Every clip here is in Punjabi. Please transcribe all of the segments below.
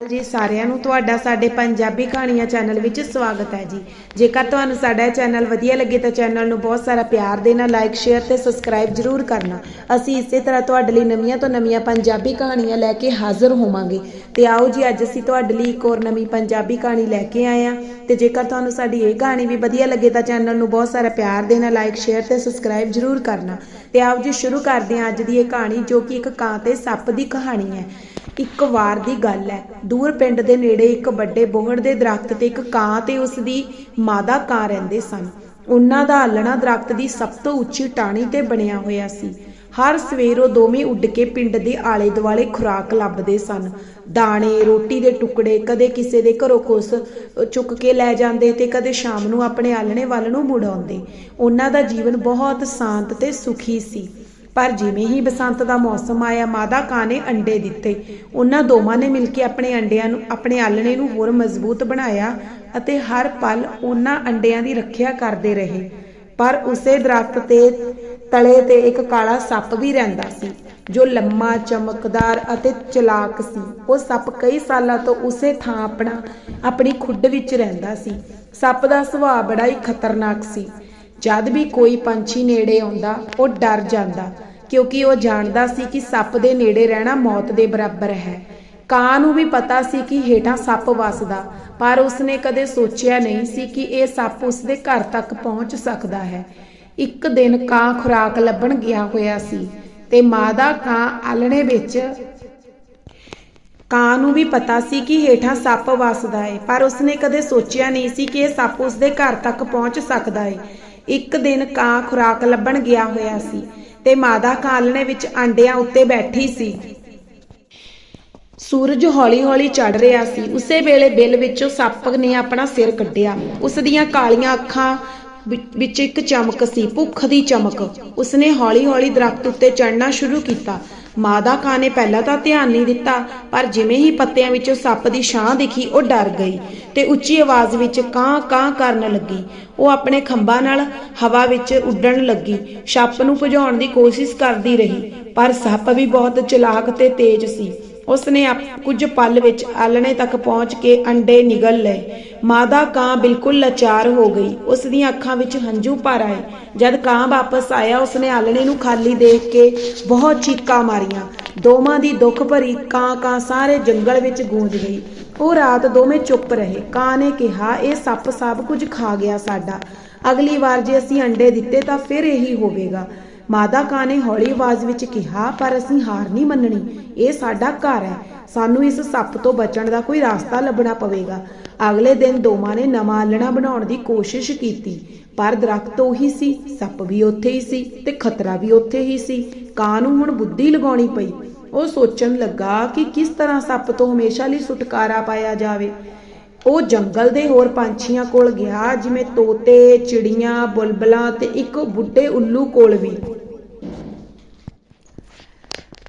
ਜੀ, ਸਾਰਿਆਂ ਨੂੰ ਤੁਹਾਡਾ ਸਾਡੇ ਪੰਜਾਬੀ ਕਹਾਣੀਆਂ ਚੈਨਲ ਵਿੱਚ ਸਵਾਗਤ ਹੈ ਜੀ। ਜੇਕਰ ਤੁਹਾਨੂੰ ਸਾਡਾ ਚੈਨਲ ਵਧੀਆ ਲੱਗੇ ਤਾਂ ਚੈਨਲ ਨੂੰ ਬਹੁਤ ਸਾਰਾ ਪਿਆਰ ਦੇਣਾ ਲਾਈਕ ਸ਼ੇਅਰ ਤੇ ਸਬਸਕ੍ਰਾਈਬ ਜਰੂਰ ਕਰਨਾ। ਅਸੀਂ ਇਸੇ ਤਰ੍ਹਾਂ ਤੁਹਾਡੇ ਲਈ ਨਵੀਆਂ ਤੋਂ ਨਵੀਆਂ ਪੰਜਾਬੀ ਕਹਾਣੀਆਂ ਲੈ ਕੇ ਹਾਜ਼ਰ ਹੋਵਾਂਗੇ। ਤੇ ਆਓ ਜੀ, ਅੱਜ ਅਸੀਂ ਤੁਹਾਡੇ ਲਈ ਇੱਕ ਹੋਰ ਨਵੀਂ ਪੰਜਾਬੀ ਕਹਾਣੀ ਲੈ ਕੇ ਆਏ ਹਾਂ। ਤੇ ਜੇਕਰ ਤੁਹਾਨੂੰ ਸਾਡੀ ਇਹ ਕਹਾਣੀ ਵੀ ਵਧੀਆ ਲੱਗੇ ਤਾਂ ਚੈਨਲ ਨੂੰ ਬਹੁਤ ਸਾਰਾ ਪਿਆਰ ਦੇਣਾ ਲਾਈਕ ਸ਼ੇਅਰ ਤੇ ਸਬਸਕ੍ਰਾਈਬ ਜਰੂਰ ਕਰਨਾ। ਤੇ ਆਓ ਜੀ, ਸ਼ੁਰੂ ਕਰਦੇ ਹਾਂ ਅੱਜ ਦੀ ਇਹ ਕਹਾਣੀ ਜੋ ਕਿ ਇੱਕ ਕਾਂ ਤੇ ਸੱਪ ਦੀ ਕਹਾਣੀ ਹੈ। ਇੱਕ ਵਾਰ ਦੀ ਗੱਲ ਹੈ। ਦੂਰ ਪਿੰਡ ਦੇ ਨੇੜੇ ਇੱਕ ਵੱਡੇ ਬੋਹੜ ਦੇ ਦਰਖਤ ਤੇ ਇੱਕ ਕਾਂ ਤੇ ਉਸ ਦੀ ਮਾਦਾ ਕਾਂ ਰਹਿੰਦੇ ਸਨ। ਉਹਨਾਂ ਦਾ ਆਲਣਾ ਦਰਖਤ ਦੀ ਸਭ ਤੋਂ ਉੱਚੀ ਟਾਹਣੀ ਤੇ ਬਣਿਆ ਹੋਇਆ ਸੀ। ਹਰ ਸਵੇਰ ਉਹ ਦੋਵੇਂ ਉੱਡ ਕੇ ਪਿੰਡ ਦੇ ਆਲੇ ਦੁਆਲੇ ਖੁਰਾਕ ਲੱਭਦੇ ਸਨ। ਦਾਣੇ, ਰੋਟੀ ਦੇ ਟੁਕੜੇ, ਕਦੇ ਕਿਸੇ ਦੇ ਘਰੋਂ ਕੁਸ ਚੁੱਕ ਕੇ ਲੈ ਜਾਂਦੇ ਤੇ ਕਦੇ ਸ਼ਾਮ ਨੂੰ ਆਪਣੇ ਆਲਣੇ ਵੱਲ ਨੂੰ ਮੁੜ ਆਉਂਦੇ। ਉਹਨਾਂ ਦਾ ਜੀਵਨ ਬਹੁਤ ਸ਼ਾਂਤ ਤੇ ਸੁਖੀ ਸੀ। ਪਰ ਜਿਵੇਂ ਹੀ ਬਸੰਤ ਦਾ ਮੌਸਮ ਆਇਆ, ਮਾਦਾ ਕਾਂ ਨੇ ਅੰਡੇ ਦਿੱਤੇ। ਉਹਨਾਂ ਦੋਵਾਂ ਨੇ ਮਿਲ ਕੇ ਆਪਣੇ ਅੰਡਿਆਂ ਨੂੰ, ਆਪਣੇ ਆਲਣੇ ਨੂੰ ਹੋਰ ਮਜ਼ਬੂਤ ਬਣਾਇਆ ਅਤੇ ਹਰ ਪਲ ਉਹਨਾਂ ਅੰਡਿਆਂ ਦੀ ਰੱਖਿਆ ਕਰਦੇ ਰਹੇ। ਪਰ ਉਸੇ ਦਰਖਤ ਤੇ ਤਲੇ ਤੇ ਇੱਕ ਕਾਲਾ ਸੱਪ ਵੀ ਰਹਿੰਦਾ ਸੀ, ਜੋ ਲੰਮਾ, ਚਮਕਦਾਰ ਅਤੇ ਚਲਾਕ ਸੀ। ਉਹ ਸੱਪ ਕਈ ਸਾਲਾਂ ਤੋਂ ਉਸੇ ਥਾਂ ਆਪਣਾ, ਆਪਣੀ ਖੁੱਡ ਵਿੱਚ ਰਹਿੰਦਾ ਸੀ। ਸੱਪ ਦਾ ਸੁਭਾਅ ਬੜਾ ਹੀ ਖਤਰਨਾਕ ਸੀ। ਜਦ ਵੀ ਕੋਈ ਪੰਛੀ ਨੇੜੇ ਆਉਂਦਾ, ਉਹ ਡਰ ਜਾਂਦਾ, ਕਿਉਂਕਿ ਉਹ ਜਾਣਦਾ ਸੀ ਕਿ ਸੱਪ ਦੇ ਨੇੜੇ ਰਹਿਣਾ ਮੌਤ ਦੇ ਬਰਾਬਰ ਹੈ। ਕਾਂ ਨੂੰ ਵੀ ਪਤਾ ਸੀ ਕਿ ਹੇਠਾਂ ਸੱਪ ਵੱਸਦਾ, ਪਰ ਉਸਨੇ ਕਦੇ ਸੋਚਿਆ ਨਹੀਂ ਸੀ ਕਿ ਇਹ ਸੱਪ ਉਸਦੇ ਘਰ ਤੱਕ ਪਹੁੰਚ ਸਕਦਾ ਹੈ। ਇੱਕ ਦਿਨ ਕਾਂ ਖੁਰਾਕ ਲੱਭਣ ਗਿਆ ਹੋਇਆ ਸੀ ਤੇ ਮਾਦਾ ਕਾਂ ਆਲਣੇ ਵਿੱਚ ਕਾਂ ਨੂੰ ਵੀ ਪਤਾ ਸੀ ਕਿ ਹੇਠਾਂ ਸੱਪ ਵੱਸਦਾ ਹੈ ਪਰ ਉਸਨੇ ਕਦੇ ਸੋਚਿਆ ਨਹੀਂ ਸੀ ਕਿ ਇਹ ਸੱਪ ਉਸਦੇ ਘਰ ਤੱਕ ਪਹੁੰਚ ਸਕਦਾ ਹੈ ਇੱਕ ਦਿਨ ਕਾਂ ਖੁਰਾਕ ਲੱਭਣ ਗਿਆ ਹੋਇਆ ਸੀ ਤੇ ਮਾਦਾ ਕਾਲਣੇ ਵਿੱਚ ਆਂਡਿਆਂ ਉੱਤੇ ਬੈਠੀ ਸੀ। ਸੂਰਜ ਹੌਲੀ-ਹੌਲੀ ਚੜ ਰਿਹਾ ਸੀ। ਉਸੇ ਵੇਲੇ ਬਿੱਲ ਵਿੱਚੋਂ ਸੱਪ ਨੇ ਆਪਣਾ ਸਿਰ ਕੱਢਿਆ। ਉਸ ਦੀਆਂ ਕਾਲੀਆਂ ਅੱਖਾਂ ਵਿੱਚ ਇੱਕ ਚਮਕ ਸੀ, ਭੁੱਖ ਦੀ ਚਮਕ। ਉਸਨੇ ਹੌਲੀ-ਹੌਲੀ ਦਰਖਤ ਉੱਤੇ ਚੜ੍ਹਨਾ ਸ਼ੁਰੂ ਕੀਤਾ। ਮਾਦਾ ਕਾਂ ਨੇ ਪਹਿਲਾਂ ਤਾਂ ਧਿਆਨ ਨਹੀਂ ਦਿੱਤਾ, ਪਰ ਜਿਵੇਂ ਹੀ ਪੱਤਿਆਂ ਵਿੱਚੋਂ ਸੱਪ ਦੀ ਛਾਂ ਦਿਖੀ, ਉਹ ਡਰ ਗਈ ਤੇ ਉੱਚੀ ਆਵਾਜ਼ ਵਿੱਚ ਕਾਂ ਕਾਂ ਕਰਨ ਲੱਗੀ। ਉਹ ਆਪਣੇ ਖੰਭਾਂ ਨਾਲ ਹਵਾ ਵਿੱਚ ਉੱਡਣ ਲੱਗੀ। ਸੱਪ ਨੂੰ ਭਜਾਉਣ ਦੀ ਕੋਸ਼ਿਸ਼ ਕਰਦੀ ਰਹੀ, ਪਰ ਸੱਪ ਵੀ ਬਹੁਤ ਚਲਾਕ ਤੇ ਤੇਜ਼ ਸੀ। ਉਸਨੇ ਆਪ- ਕੁਝ ਪਲ ਵਿੱਚ ਆਲਣੇ ਤੱਕ ਪਹੁੰਚ ਕੇ ਅੰਡੇ ਨਿਗਲ ਲਏ। ਮਾਦਾ ਕਾਂ ਬਿਲਕੁਲ ਲਾਚਾਰ ਹੋ ਗਈ। ਉਸ ਦੀਆਂ ਅੱਖਾਂ ਵਿੱਚ ਹੰਝੂ ਭਰ ਆਏ। ਜਦ ਕਾਂ ਵਾਪਸ ਆਇਆ, ਉਸਨੇ ਆਲਣੇ ਨੂੰ ਖਾਲੀ ਦੇਖ ਕੇ ਬਹੁਤ ਚੀਕਾਂ ਮਾਰੀਆਂ। ਦੋਵਾਂ ਦੀ ਦੁੱਖ ਭਰੀ ਕਾਂ ਕਾਂ ਸਾਰੇ ਜੰਗਲ ਵਿੱਚ ਗੂੰਜ ਗਈ। ਉਹ ਰਾਤ ਦੋਵੇਂ ਚੁੱਪ ਰਹੇ। ਕਾਂ ਨੇ ਕਿਹਾ, ਇਹ ਸੱਪ ਸਭ ਕੁਝ ਖਾ ਗਿਆ ਸਾਡਾ। ਅਗਲੀ ਵਾਰ ਜੇ ਅਸੀਂ ਅੰਡੇ ਦਿੱਤੇ ਤਾਂ ਫਿਰ ਇਹੀ ਹੋਵੇਗਾ। ਮਾਦਾ ਕਾਂ ਨੇ ਹੌਲੀ ਆਵਾਜ਼ ਵਿੱਚ ਕਿਹਾ, ਪਰ ਅਸੀਂ ਹਾਰ ਨਹੀਂ ਮੰਨਣੀ। ਇਹ ਸਾਡਾ ਘਰ ਹੈ। ਸਾਨੂੰ ਇਸ ਸੱਪ ਤੋਂ ਬਚਣ ਦਾ ਕੋਈ ਰਸਤਾ ਲੱਭਣਾ ਪਵੇਗਾ। ਅਗਲੇ ਦਿਨ ਦੋਵਾਂ ਨੇ ਨਵਾਂ ਆਲਣਾ ਬਣਾਉਣ ਦੀ ਕੋਸ਼ਿਸ਼ ਕੀਤੀ। ਪਰ ਦਰਖਤ ਉਹੀ ਸੀ, ਸੱਪ ਵੀ ਉੱਥੇ ਹੀ ਸੀ ਤੇ ਖਤਰਾ ਵੀ ਉੱਥੇ ਹੀ ਸੀ। ਕਾਂ ਨੂੰ ਹੁਣ ਬੁੱਧੀ ਲਗਾਉਣੀ ਪਈ। ਉਹ ਸੋਚਣ ਲੱਗਾ ਕਿ ਕਿਸ ਤਰ੍ਹਾਂ ਸੱਪ ਤੋਂ ਹਮੇਸ਼ਾ ਲਈ ਛੁਟਕਾਰਾ ਪਾਇਆ ਜਾਵੇ। ਉਹ ਜੰਗਲ ਦੇ ਹੋਰ ਪੰਛੀਆਂ ਕੋਲ ਗਿਆ, ਜਿਵੇਂ ਤੋਤੇ, ਚਿੜੀਆਂ, ਬੁਲਬਲਾਂ ਤੇ ਇੱਕ ਬੁੱਢੇ ਉੱਲੂ ਕੋਲ ਵੀ।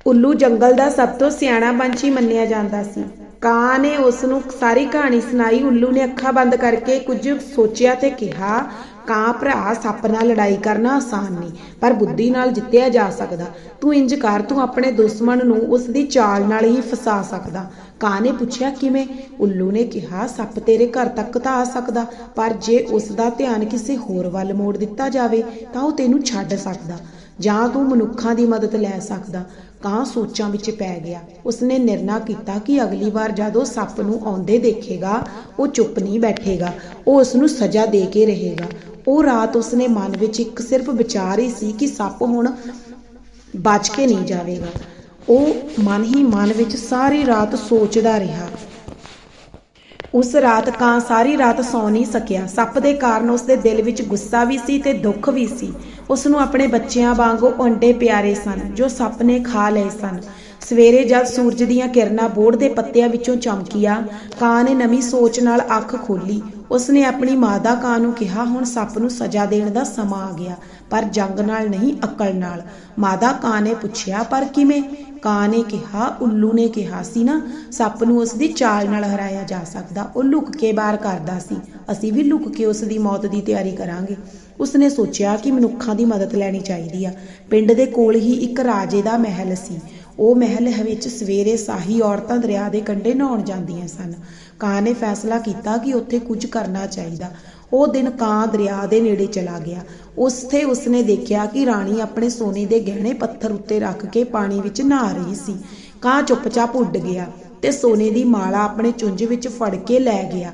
ਉੱਲੂ ਜੰਗਲ ਦਾ ਸਭ ਤੋਂ ਸਿਆਣਾ ਪੰਛੀ ਮੰਨਿਆ ਜਾਂਦਾ ਸੀ। ਕਾਂ ਨੇ ਉਸ ਨੂੰ ਸਾਰੀ ਕਹਾਣੀ ਸੁਣਾਈ, ਉੱਲੂ ਨੇ ਅੱਖਾਂ ਬੰਦ ਕਰਕੇ ਕੁਝ ਸੋਚਿਆ ਤੇ ਕਿਹਾ, ਕਾਂ ਭਰਾ, ਸੱਪ ਨਾਲ ਲੜਾਈ ਕਰਨਾ ਆਸਾਨ ਨਹੀਂ, ਪਰ ਬੁੱਧੀ ਨਾਲ ਜਿੱਤਿਆ ਜਾ ਸਕਦਾ। ਤੂੰ ਇੰਜ ਕਰ, ਤੂੰ ਆਪਣੇ ਦੁਸ਼ਮਣ ਨੂੰ ਉਸ ਦੀ ਚਾਲ ਨਾਲ ਹੀ ਫਸਾ ਸਕਦਾ। ਕਾਂ ਨੇ ਪੁੱਛਿਆ, ਕਿਵੇਂ? ਉੱਲੂ ਨੇ ਕਿਹਾ, ਸੱਪ ਤੇਰੇ ਘਰ ਤੱਕ ਤਾਂ ਆ ਸਕਦਾ, ਪਰ ਜੇ ਉਸ ਦਾ ਧਿਆਨ ਕਿਸੇ ਹੋਰ ਵੱਲ ਮੋੜ ਦਿੱਤਾ ਜਾਵੇ, ਤਾਂ ਉਹ ਤੈਨੂੰ ਛੱਡ ਸਕਦਾ। ਜਾਂ ਤੂੰ ਮਨੁੱਖਾਂ ਦੀ ਮਦਦ ਲੈ ਸਕਦਾ ਕਾਂ ਸੋਚਾਂ ਵਿੱਚ ਪੈ ਗਿਆ। ਉਸਨੇ ਨਿਰਣਾ ਕੀਤਾ ਕਿ ਅਗਲੀ ਵਾਰ ਜਦੋਂ ਸੱਪ ਨੂੰ ਆਉਂਦੇ ਦੇਖੇਗਾ, ਉਹ ਚੁੱਪ ਨਹੀਂ ਬੈਠੇਗਾ, ਉਹ ਉਸ ਨੂੰ ਸਜ਼ਾ ਦੇ ਕੇ ਰਹੇਗਾ। ਉਹ ਰਾਤ ਉਸਨੇ ਮਨ ਵਿੱਚ ਇੱਕ ਸਿਰਫ ਵਿਚਾਰ ਹੀ ਸੀ ਕਿ ਸੱਪ ਹੁਣ ਬਚ ਕੇ ਨਹੀਂ ਜਾਵੇਗਾ। ਉਹ ਮਨ ਹੀ ਮਨ ਵਿੱਚ ਸਾਰੀ ਰਾਤ ਸੋਚਦਾ ਰਿਹਾ। ਉਸ ਰਾਤ ਕਾਂ ਸਾਰੀ ਰਾਤ ਸੌ ਨਹੀਂ ਸਕਿਆ। ਸੱਪ ਦੇ ਕਾਰਨ ਉਸ ਦੇ ਦਿਲ ਵਿੱਚ ਗੁੱਸਾ ਵੀ ਸੀ ਤੇ ਦੁੱਖ ਵੀ ਸੀ। ਉਸ ਨੂੰ ਆਪਣੇ ਬੱਚਿਆਂ ਵਾਂਗੂ ਅੰਡੇ ਪਿਆਰੇ ਸਨ, ਜੋ ਸੱਪ ਨੇ ਖਾ ਲਏ ਸਨ। ਸਵੇਰੇ ਜਦ ਸੂਰਜ ਦੀਆਂ ਕਿਰਨਾਂ ਬੋੜ ਦੇ ਪੱਤਿਆਂ ਵਿੱਚੋਂ ਚਮਕੀਆਂ, ਕਾਂ ਨੇ ਨਵੀਂ ਸੋਚ ਨਾਲ ਅੱਖ ਖੋਲੀ ਉਸਨੇ ਆਪਣੀ ਮਾਦਾ ਕਾਂ ਨੂੰ ਕਿਹਾ, ਹੁਣ ਸੱਪ ਨੂੰ ਸਜ਼ਾ ਦੇਣ ਦਾ ਸਮਾਂ ਆ ਗਿਆ। ਪਰ ਜੰਗ ਨਾਲ ਨਹੀਂ, ਅਕਲ ਨਾਲ। ਮਾਦਾ ਕਾਂ ਨੇ ਪੁੱਛਿਆ, ਪਰ ਕਿਵੇਂ? ਕਾਂ ਨੇ ਕਿਹਾ, ਉੱਲੂ ਨੇ ਕਿਹਾ ਸੀ ਨਾ, ਸੱਪ ਨੂੰ ਉਸ ਦੀ ਚਾਲ ਨਾਲ ਹਰਾਇਆ ਜਾ ਸਕਦਾ। ਉਹ ਲੁਕ ਕੇ ਬਾਹਰ ਕਰਦਾ ਸੀ। ਅਸੀਂ ਵੀ ਲੁਕ ਕੇ ਉਸ ਦੀ ਮੌਤ ਦੀ ਤਿਆਰੀ ਕਰਾਂਗੇ। ਉਸਨੇ ਸੋਚਿਆ ਕਿ ਮਨੁੱਖਾਂ ਦੀ ਮਦਦ ਲੈਣੀ ਚਾਹੀਦੀ ਆ। ਪਿੰਡ ਦੇ ਕੋਲ ਹੀ ਇੱਕ ਰਾਜੇ ਦਾ ਮਹਿਲ ਸੀ। ਉਹ ਮਹਿਲ ਵਿੱਚ ਸਵੇਰੇ ਸਾਹੀ ਔਰਤਾਂ ਦਰਿਆ ਦੇ ਕੰਢੇ ਨਹਾਉਣ ਜਾਂਦੀਆਂ ਸਨ। ਕਾਂ ਨੇ ਫੈਸਲਾ ਕੀਤਾ ਕਿ ਉੱਥੇ ਕੁਝ ਕਰਨਾ ਚਾਹੀਦਾ। ਉਹ ਦਿਨ ਕਾਂ ਦਰਿਆ ਦੇ ਨੇੜੇ ਚਲਾ ਗਿਆ। ਉਸਥੇ ਉਸਨੇ ਦੇਖਿਆ ਕਿ ਰਾਣੀ ਆਪਣੇ ਸੋਨੇ ਦੇ ਗਹਿਣੇ ਪੱਥਰ ਉੱਤੇ ਰੱਖ ਕੇ ਪਾਣੀ ਵਿੱਚ ਨਹਾ ਰਹੀ ਸੀ। ਕਾਂ ਚੁੱਪਚਾਪ ਉੱਡ ਗਿਆ ਤੇ ਸੋਨੇ ਦੀ ਮਾਲਾ ਆਪਣੇ ਚੁੰਝ ਵਿੱਚ ਫੜ ਕੇ ਲੈ ਗਿਆ।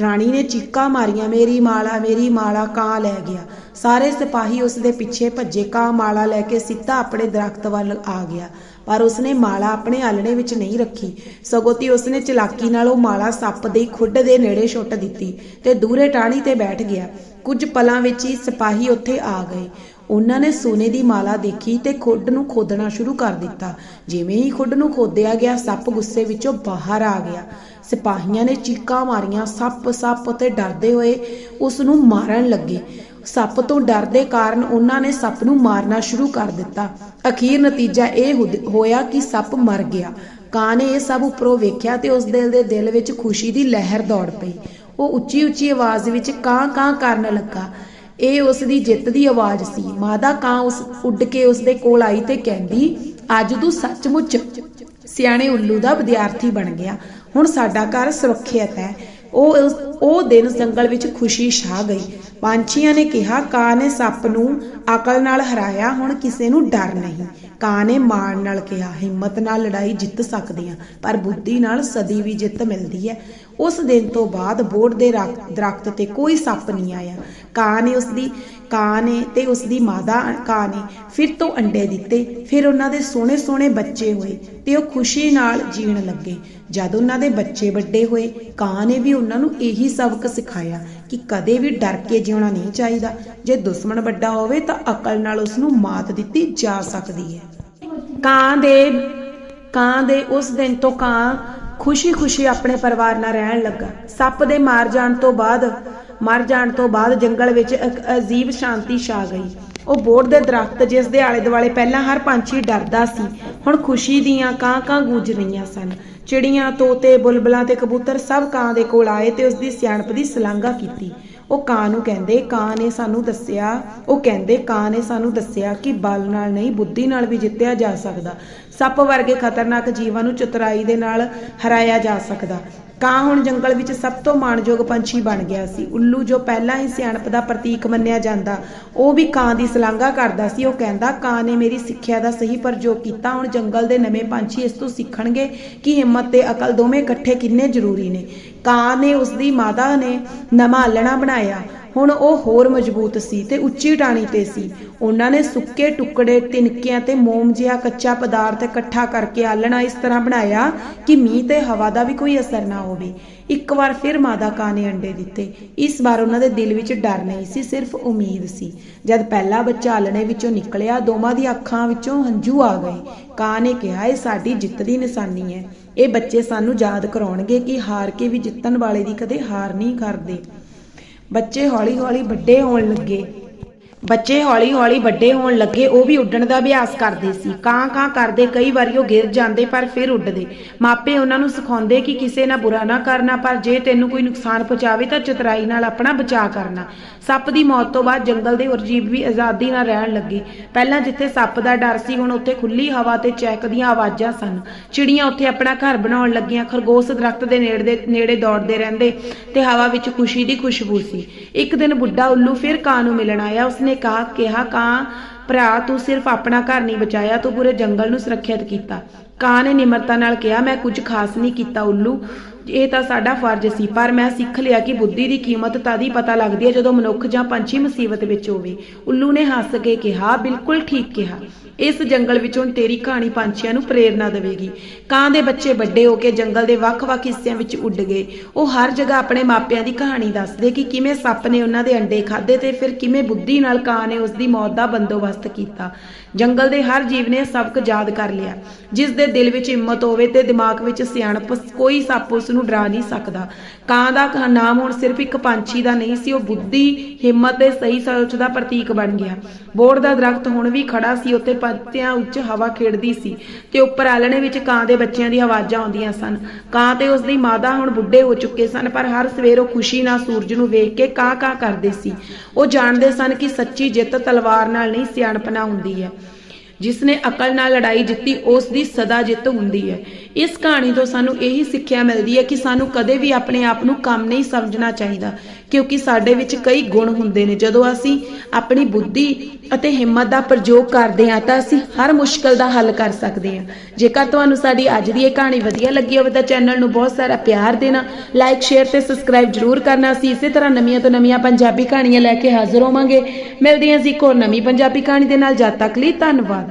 ਰਾਣੀ ਨੇ ਚੀਕਾਂ ਮਾਰੀਆਂ, ਮੇਰੀ ਮਾਲਾ ਮੇਰੀ ਮਾਲਾ ਕਾਂ ਲੈ ਗਿਆ? ਸਾਰੇ ਸਿਪਾਹੀ ਉਸ ਦੇ ਪਿੱਛੇ ਭੱਜੇ, ਕਾਂ ਮਾਲਾ ਲੈ ਕੇ ਸਿੱਧਾ ਆਪਣੇ ਦਰਖਤ ਵੱਲ ਆ ਗਿਆ, ਪਰ ਉਸਨੇ ਮਾਲਾ ਆਪਣੇ ਆਲਣੇ ਵਿੱਚ ਨਹੀਂ ਰੱਖੀ। ਸਗੋਂ ਤੀ ਉਸਨੇ ਚਲਾਕੀ ਨਾਲ ਉਹ ਮਾਲਾ ਸੱਪ ਦੇ ਖੁੱਡ ਦੇ ਨੇੜੇ ਸੁੱਟ ਦਿੱਤੀ ਤੇ ਦੂਰੇ ਟਾਹਣੀ ਤੇ ਬੈਠ ਗਿਆ। ਕੁਝ ਪਲਾਂ ਵਿੱਚ ਹੀ ਸਿਪਾਹੀ ਉੱਥੇ ਆ ਗਏ। ਉਹਨਾਂ ਨੇ ਸੋਨੇ ਦੀ ਮਾਲਾ ਦੇਖੀ ਤੇ ਖੁੱਡ ਨੂੰ ਖੋਦਣਾ ਸ਼ੁਰੂ ਕਰ ਦਿੱਤਾ। ਜਿਵੇਂ ਹੀ ਖੁੱਡ ਨੂੰ ਖੋਦਿਆ ਗਿਆ, ਸੱਪ ਗੁੱਸੇ ਵਿੱਚੋਂ ਬਾਹਰ ਆ ਗਿਆ। ਸਿਪਾਹੀਆਂ ਨੇ ਚੀਕਾਂ ਮਾਰੀਆਂ, ਸੱਪ ਸੱਪ ਤੇ ਡਰਦੇ ਹੋਏ ਉਸ ਨੂੰ ਮਾਰਨ ਲੱਗੇ। ਸੱਪ ਤੋਂ ਡਰਦੇ ਕਾਰਨ ਉਹਨਾਂ ਨੇ ਸੱਪ ਨੂੰ ਮਾਰਨਾ ਸ਼ੁਰੂ ਕਰ ਦਿੱਤਾ। ਅਖੀਰ ਨਤੀਜਾ ਇਹ ਹੋਇਆ ਕਿ ਸੱਪ ਮਰ ਗਿਆ। ਕਾਂ ਨੇ ਇਹ ਸਭ ਉੱਪਰੋਂ ਵੇਖਿਆ ਤੇ ਉਸ ਦਿਲ ਦੇ ਦਿਲ ਵਿੱਚ ਖੁਸ਼ੀ ਦੀ ਲਹਿਰ ਦੌੜ ਪਈ। ਉਹ ਉੱਚੀ ਉੱਚੀ ਆਵਾਜ਼ ਵਿੱਚ ਕਾਂ ਕਾਂ ਕਰਨ ਲੱਗਾ। ਇਹ ਉਸ ਦੀ ਜਿੱਤ ਦੀ ਆਵਾਜ਼ ਸੀ। ਮਾਦਾ ਕਾਂ ਉਸ ਉੱਡ ਕੇ ਉਸ ਦੇ ਕੋਲ ਆਈ ਤੇ ਕਹਿੰਦੀ, ਅੱਜ ਤੂੰ ਸੱਚਮੁੱਚ ਸਿਆਣੇ ਉੱਲੂ ਦਾ ਵਿਦਿਆਰਥੀ ਬਣ ਗਿਆ। ਹੁਣ ਸਾਡਾ ਘਰ ਸੁਰੱਖਿਅਤ ਹੈ। ਉਹ ਉਹ ਦਿਨ ਜੰਗਲ ਵਿੱਚ ਖੁਸ਼ੀ ਛਾ ਗਈ। ਪੰਛੀਆਂ ਨੇ ਕਿਹਾ, ਕਾਂ ਨੇ ਸੱਪ ਨੂੰ ਅਕਲ ਨਾਲ ਹਰਾਇਆ, ਹੁਣ ਕਿਸੇ ਨੂੰ ਡਰ ਨਹੀਂ। ਕਾਂ ਨੇ ਮਾਣ ਨਾਲ ਕਿਹਾ, ਹਿੰਮਤ ਨਾਲ ਲੜਾਈ ਜਿੱਤ ਸਕਦੇ ਹਾਂ, ਪਰ ਬੁੱਧੀ ਨਾਲ ਸਦੀ ਵੀ ਜਿੱਤ ਮਿਲਦੀ ਹੈ। ਉਸ ਦਿਨ ਤੋਂ ਬਾਅਦ ਬੋਰਡ ਦੇ ਦਰਖਤ ਤੇ ਕੋਈ ਸੱਪ ਨਹੀਂ ਆਇਆ। ਕਾਂ ਨੇ ਉਸ ਦੀ ਕਾਂ ਨੇ ਤੇ ਉਸ ਦੀ ਮਾਦਾ ਕਾਂ ਨੇ ਫਿਰ ਤੋਂ ਅੰਡੇ ਦਿੱਤੇ। ਫਿਰ ਉਹਨਾਂ ਦੇ ਸੋਹਣੇ ਸੋਹਣੇ ਬੱਚੇ ਹੋਏ ਤੇ ਉਹ ਖੁਸ਼ੀ ਨਾਲ ਜੀਣ ਲੱਗੇ। ਜਦ ਉਹਨਾਂ ਦੇ ਬੱਚੇ ਵੱਡੇ ਹੋਏ, ਕਾਂ ਨੇ ਵੀ ਉਹਨਾਂ ਨੂੰ ਇਹੀ ਸਬਕ ਸਿਖਾਇਆ ਕਿ ਕਦੇ ਵੀ ਡਰ ਕੇ ਜਿਉਣਾ ਨਹੀਂ ਚਾਹੀਦਾ। ਜੇ ਦੁਸ਼ਮਣ ਵੱਡਾ ਹੋਵੇ ਤਾਂ ਅਕਲ ਨਾਲ ਉਸ ਨੂੰ ਮਾਤ ਦਿੱਤੀ ਜਾ ਸਕਦੀ ਹੈ। ਕਾਂ ਦੇ ਕਾਂ ਦੇ ਉਸ ਦਿਨ ਤੋਂ ਕਾਂ ਖੁਸ਼ੀ-ਖੁਸ਼ੀ ਆਪਣੇ ਪਰਿਵਾਰ ਨਾਲ ਰਹਿਣ ਲੱਗਾ। ਸੱਪ ਦੇ ਮਾਰ ਜਾਣ ਤੋਂ ਬਾਅਦ, ਮਰ ਜਾਣ ਤੋਂ ਬਾਅਦ ਜੰਗਲ ਵਿੱਚ ਇੱਕ ਅਜੀਬ ਸ਼ਾਂਤੀ ਛਾ ਗਈ। ਉਹ ਬੋੜ ਦੇ ਦਰਖਤ ਜਿਸ ਦੇ ਆਲੇ ਦੁਆਲੇ ਪਹਿਲਾਂ ਹਰ ਪੰਛੀ ਡਰਦਾ ਸੀ, ਹੁਣ ਖੁਸ਼ੀ ਦੀਆਂ ਕਾਂ-ਕਾਂ ਗੂੰਜ ਰਹੀਆਂ ਸਨ। ਚਿੜੀਆਂ, ਤੋਤੇ, ਬੁਲਬੁਲਾਂ ਤੇ ਕਬੂਤਰ ਸਭ ਕਾਂ ਦੇ ਕੋਲ ਆਏ ਤੇ ਉਸ ਦੀ ਸਿਆਣਪ ਦੀ ਸਲਾਘਾ ਕੀਤੀ। ਉਹ ਕਾਂ ਨੂੰ ਕਹਿੰਦੇ, ਕਾਂ ਨੇ ਸਾਨੂੰ ਦੱਸਿਆ, ਉਹ ਕਹਿੰਦੇ, ਕਾਂ ਨੇ ਸਾਨੂੰ ਦੱਸਿਆ ਕਿ ਬਲ ਨਾਲ ਨਹੀਂ, ਬੁੱਧੀ ਨਾਲ ਵੀ ਜਿੱਤਿਆ ਜਾ ਸਕਦਾ। ਸੱਪ ਵਰਗੇ ਖਤਰਨਾਕ ਜੀਵਾਂ ਨੂੰ ਚਤੁਰਾਈ ਦੇ ਨਾਲ ਹਰਾਇਆ ਜਾ ਸਕਦਾ। ਕਾਂ ਹੁਣ ਜੰਗਲ ਵਿੱਚ ਸਭ ਤੋਂ ਮਾਣਯੋਗ ਪੰਛੀ ਬਣ ਗਿਆ ਸੀ। ਉੱਲੂ ਜੋ ਪਹਿਲਾਂ ਹੀ ਸਿਆਣਪ ਦਾ ਪ੍ਰਤੀਕ ਮੰਨਿਆ ਜਾਂਦਾ, ਉਹ ਵੀ ਕਾਂ ਦੀ ਸਲਾਘਾ ਕਰਦਾ ਸੀ। ਉਹ ਕਹਿੰਦਾ, ਕਾਂ ਨੇ ਮੇਰੀ ਸਿੱਖਿਆ ਦਾ ਸਹੀ ਪ੍ਰਯੋਗ ਕੀਤਾ। ਹੁਣ ਜੰਗਲ ਦੇ ਨਵੇਂ ਪੰਛੀ ਇਸ ਤੋਂ ਸਿੱਖਣਗੇ ਕਿ ਹਿੰਮਤ ਤੇ ਅਕਲ ਦੋਵੇਂ ਇਕੱਠੇ ਕਿੰਨੇ ਜ਼ਰੂਰੀ ਨੇ? ਕਾਂ ਨੇ ਉਸ ਦੀ ਮਾਤਾ ਨੇ ਨਵਾਂ ਆਲਣਾ ਬਣਾਇਆ। ਹੁਣ ਉਹ ਹੋਰ ਮਜ਼ਬੂਤ ਸੀ ਤੇ ਉੱਚੀ ਟਾਣੀ ਤੇ ਸੀ। ਉਹਨਾਂ ਨੇ ਸੁੱਕੇ ਟੁਕੜੇ, ਤਿਨਕਿਆਂ ਤੇ ਮੋਮ ਜਿਹਾ ਕੱਚਾ ਪਦਾਰਥ ਇਕੱਠਾ ਕਰਕੇ ਆਲਣਾ ਇਸ ਤਰ੍ਹਾਂ ਬਣਾਇਆ ਕਿ ਮੀਂਹ ਤੇ ਹਵਾ ਦਾ ਵੀ ਕੋਈ ਅਸਰ ਨਾ ਹੋਵੇ। ਇੱਕ ਵਾਰ ਫਿਰ ਮਾਦਾ ਕਾਂ ਨੇ ਅੰਡੇ ਦਿੱਤੇ। ਇਸ ਵਾਰ ਉਹਨਾਂ ਦੇ ਦਿਲ ਵਿੱਚ ਡਰ ਨਹੀਂ ਸੀ, ਸਿਰਫ ਉਮੀਦ ਸੀ। ਜਦ ਪਹਿਲਾ ਬੱਚਾ ਆਲਣੇ ਵਿੱਚੋਂ ਨਿਕਲਿਆ, ਦੋਵਾਂ ਦੀਆਂ ਅੱਖਾਂ ਵਿੱਚੋਂ ਹੰਝੂ ਆ ਗਏ। ਕਾਂ ਨੇ ਕਿਹਾ, ਇਹ ਸਾਡੀ ਜਿੱਤ ਦੀ ਨਿਸ਼ਾਨੀ ਹੈ। ਇਹ ਬੱਚੇ ਸਾਨੂੰ ਯਾਦ ਕਰਾਉਣਗੇ ਕਿ ਹਾਰ ਕੇ ਵੀ ਜਿੱਤਣ ਵਾਲੇ ਦੀ ਕਦੇ ਹਾਰ ਨਹੀਂ ਕਰਦੇ। ਬੱਚੇ ਹੌਲੀ-ਹੌਲੀ ਵੱਡੇ ਹੋਣ ਲੱਗੇ। ਬੱਚੇ ਹੌਲੀ-ਹੌਲੀ ਵੱਡੇ ਹੋਣ ਲੱਗੇ, ਉਹ ਵੀ ਉੱਡਣ ਦਾ ਅਭਿਆਸ ਕਰਦੇ ਸੀ। ਕਾਂ-ਕਾਂ ਕਰਦੇ, ਕਈ ਵਾਰੀ ਉਹ ਗਿਰ ਜਾਂਦੇ, ਪਰ ਫਿਰ ਉੱਡਦੇ। ਮਾਪੇ ਉਹਨਾਂ ਨੂੰ ਸਿਖਾਉਂਦੇ ਕਿ ਕਿਸੇ ਨਾਲ ਬੁਰਾ ਨਾ ਕਰਨਾ, ਪਰ ਜੇ ਤੈਨੂੰ ਕੋਈ ਨੁਕਸਾਨ ਪਹੁੰਚਾਵੇ ਤਾਂ ਚਤਰਾਈ ਨਾਲ ਆਪਣਾ ਬਚਾਅ ਕਰਨਾ। ਸੱਪ ਦੀ ਮੌਤ ਤੋਂ ਬਾਅਦ ਜੰਗਲ ਦੇ ਉਰਜੀਵ ਵੀ ਆਜ਼ਾਦੀ ਨਾਲ ਰਹਿਣ ਲੱਗੇ। ਪਹਿਲਾਂ ਜਿੱਥੇ ਸੱਪ ਦਾ ਡਰ ਸੀ, ਹੁਣ ਉੱਥੇ ਖੁੱਲੀ ਹਵਾ ਤੇ ਚਹਿਕ ਦੀਆਂ ਆਵਾਜ਼ਾਂ ਸਨ। ਚਿੜੀਆਂ ਉੱਥੇ ਆਪਣਾ ਘਰ ਬਣਾਉਣ ਲੱਗੀਆਂ, ਖਰਗੋਸ਼ ਦਰਖਤ ਦੇ ਨੇੜੇ ਨੇੜੇ ਦੌੜਦੇ ਰਹਿੰਦੇ ਤੇ ਹਵਾ ਵਿੱਚ ਖੁਸ਼ੀ ਦੀ ਖੁਸ਼ਬੂ ਸੀ। ਇੱਕ ਦਿਨ ਬੁੱਢਾ ਉੱਲੂ ਫਿਰ ਕਾਂ ਨੂੰ ਮਿਲਣ ਆਇਆ। ਉਸਨੇ ਕਹਾ ਕਿਹਾ, ਕਾਂ, ਭਰਾ, ਤੂੰ ਸਿਰਫ ਆਪਣਾ ਘਰ ਨਹੀਂ ਬਚਾਇਆ, ਤੂੰ ਪੂਰੇ ਜੰਗਲ ਨੂੰ ਸੁਰੱਖਿਅਤ ਕੀਤਾ। ਕਾਂ ਨੇ ਨਿਮਰਤਾ ਨਾਲ ਕਿਹਾ, ਮੈਂ ਕੁਝ ਖਾਸ ਨਹੀਂ ਕੀਤਾ, ਉੱਲੂ। ਇਹ ਤਾਂ ਸਾਡਾ ਫਰਜ਼ ਸੀ, ਪਰ ਮੈਂ ਸਿੱਖ ਲਿਆ ਕਿ ਬੁੱਧੀ ਦੀ ਕੀਮਤ ਤਦ ਹੀ ਪਤਾ ਲੱਗਦੀ ਹੈ ਜਦੋਂ ਮਨੁੱਖ ਜਾਂ ਪੰਛੀ ਮੁਸੀਬਤ ਵਿੱਚ ਹੋਵੇ। ਉੱਲੂ ਨੇ ਹੱਸ ਕੇ ਕਿਹਾ, ਬਿਲਕੁਲ ਠੀਕ ਕਿਹਾ। ਇਸ ਜੰਗਲ ਵਿੱਚੋਂ ਤੇਰੀ ਕਹਾਣੀ ਪੰਛੀਆਂ ਨੂੰ ਪ੍ਰੇਰਣਾ ਦੇਵੇਗੀ। ਕਾਂ ਦੇ ਬੱਚੇ ਵੱਡੇ ਹੋ ਕੇ ਜੰਗਲ ਦੇ ਵੱਖ-ਵੱਖ ਹਿੱਸਿਆਂ ਵਿੱਚ ਉੱਡ ਗਏ। ਉਹ ਹਰ ਜਗ੍ਹਾ ਆਪਣੇ ਮਾਪਿਆਂ ਦੀ ਕਹਾਣੀ ਦੱਸਦੇ ਕਿ ਕਿਵੇਂ ਸੱਪ ਨੇ ਉਹਨਾਂ ਦੇ ਅੰਡੇ ਖਾਦੇ ਤੇ ਫਿਰ ਕਿਵੇਂ ਬੁੱਧੀ ਨਾਲ ਕਾਂ ਨੇ ਉਸ ਦੀ ਮੌਤ ਦਾ ਬੰਦੋਬਸਤ ਕੀਤਾ। ਜੰਗਲ ਦੇ ਹਰ ਜੀਵ ਨੇ ਸਬਕ ਯਾਦ ਕਰ ਲਿਆ। ਜਿਸ ਦੇ ਦਿਲ ਵਿੱਚ ਹਿੰਮਤ ਹੋਵੇ ਤੇ ਦਿਮਾਗ ਵਿੱਚ ਸਿਆਣਪ ਕੋਈ ਸੱਪ ਉਸ ਨੂੰ ਡਰਾ ਨਹੀਂ ਸਕਦਾ। ਕਾਂ ਦਾ ਨਾਮ ਹੁਣ ਸਿਰਫ ਇੱਕ ਪੰਛੀ ਦਾ ਨਹੀਂ ਸੀ, ਉਹ ਬੁੱਧੀ, ਹਿੰਮਤ ਤੇ ਸਹੀ ਸੋਚ ਦਾ ਪ੍ਰਤੀਕ ਬਣ ਗਿਆ। ਬੋੜ ਦਾ ਦਰਖਤ ਹੁਣ ਵੀ ਖੜਾ ਸੀ ਉੱਤੇ ਪੱਤਿਆਂ ਉੱਚ ਹਵਾ ਖੇਡਦੀ ਸੀ ਤੇ ਉੱਪਰ ਆਲਣੇ ਵਿੱਚ ਕਾਂ ਦੇ ਬੱਚਿਆਂ ਦੀ ਆਵਾਜ਼ਾਂ ਆਉਂਦੀਆਂ ਸਨ। ਕਾਂ ਤੇ ਉਸ ਦੀ ਮਾਦਾ ਹੁਣ ਬੁੱਢੇ ਹੋ ਚੁੱਕੇ ਸਨ, ਪਰ ਹਰ ਸਵੇਰ ਉਹ ਖੁਸ਼ੀ ਨਾਲ ਸੂਰਜ ਨੂੰ ਵੇਖ ਕੇ ਕਾਂ ਕਾਂ ਕਰਦੇ ਸੀ। ਉਹ ਜਾਣਦੇ ਸਨ ਕਿ ਸੱਚੀ ਜਿੱਤ ਤਲਵਾਰ ਨਾਲ ਨਹੀਂ ਸਿਆਣਪ ਨਾਲ ਹੁੰਦੀ ਹੈ। ਜਿਸ ਨੇ ਅਕਲ ਨਾਲ ਲੜਾਈ ਜਿੱਤੀ, ਉਸ ਦੀ ਸਦਾ ਜਿੱਤ ਹੁੰਦੀ ਹੈ। ਇਸ ਕਹਾਣੀ ਤੋਂ ਸਾਨੂੰ ਇਹੀ ਸਿੱਖਿਆ ਮਿਲਦੀ ਹੈ ਕਿ ਸਾਨੂੰ ਕਦੇ ਵੀ ਆਪਣੇ ਆਪ ਨੂੰ ਕੰਮ ਨਹੀਂ ਸਮਝਣਾ ਚਾਹੀਦਾ, ਕਿਉਂਕਿ ਸਾਡੇ ਵਿੱਚ ਕਈ ਗੁਣ ਹੁੰਦੇ ਨੇ। ਜਦੋਂ ਅਸੀਂ ਆਪਣੀ ਬੁੱਧੀ ਅਤੇ ਹਿੰਮਤ ਦਾ ਪ੍ਰਯੋਗ ਕਰਦੇ ਹਾਂ, ਤਾਂ ਅਸੀਂ ਹਰ ਮੁਸ਼ਕਲ ਦਾ ਹੱਲ ਕਰ ਸਕਦੇ ਹਾਂ। ਜੇਕਰ ਤੁਹਾਨੂੰ ਸਾਡੀ ਅੱਜ ਦੀ ਇਹ ਕਹਾਣੀ ਵਧੀਆ ਲੱਗੀ ਹੋਵੇ, ਤਾਂ ਚੈਨਲ ਨੂੰ ਬਹੁਤ ਸਾਰਾ ਪਿਆਰ ਦੇਣਾ ਲਾਈਕ ਸ਼ੇਅਰ ਤੇ ਸਬਸਕ੍ਰਾਈਬ ਜਰੂਰ ਕਰਨਾ। ਅਸੀਂ ਇਸੇ ਤਰ੍ਹਾਂ ਨਵੀਆਂ ਤੋਂ ਨਵੀਆਂ ਪੰਜਾਬੀ ਕਹਾਣੀਆਂ ਲੈ ਕੇ ਹਾਜ਼ਰ ਹੋਵਾਂਗੇ। ਮਿਲਦੇ ਹਾਂ ਜੀ ਇੱਕ ਹੋਰ ਨਵੀਂ ਪੰਜਾਬੀ ਕਹਾਣੀ ਦੇ ਨਾਲ। ਜਦ ਤੱਕ ਲਈ ਧੰਨਵਾਦ।